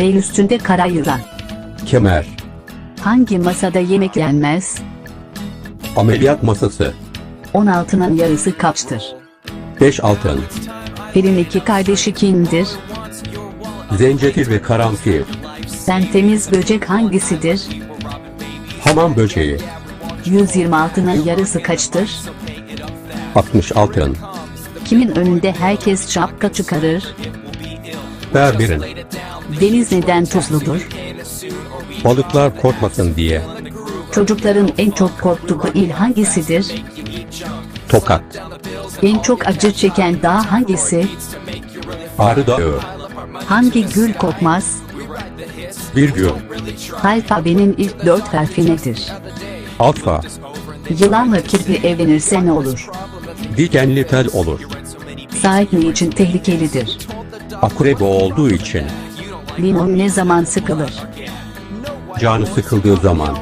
Bel üstünde kara yılan. Kemer. Hangi masada yemek yenmez? Ameliyat masası. 16'nın yarısı kaçtır? 5 altın. Filin iki kardeşi kimdir? Zencefil ve karanfil. Sen temiz böcek hangisidir? Hamam böceği. 126'nın yarısı kaçtır? 60 altın. Kimin önünde herkes şapka çıkarır? Berberin. Deniz neden tuzludur? Balıklar korkmasın diye. Çocukların en çok korktuğu il hangisidir? Tokat. En çok acı çeken dağ hangisi? Ağrı Dağı. Hangi gül kokmaz? Virgül. Alfabenin ilk dört harfi nedir? Alfa. Yılanla kirpi evlenirse ne olur? Dikenli tel olur. Ne için tehlikelidir? Akrep olduğu için. Limon ne zaman sıkılır? Canı sıkıldığı zaman.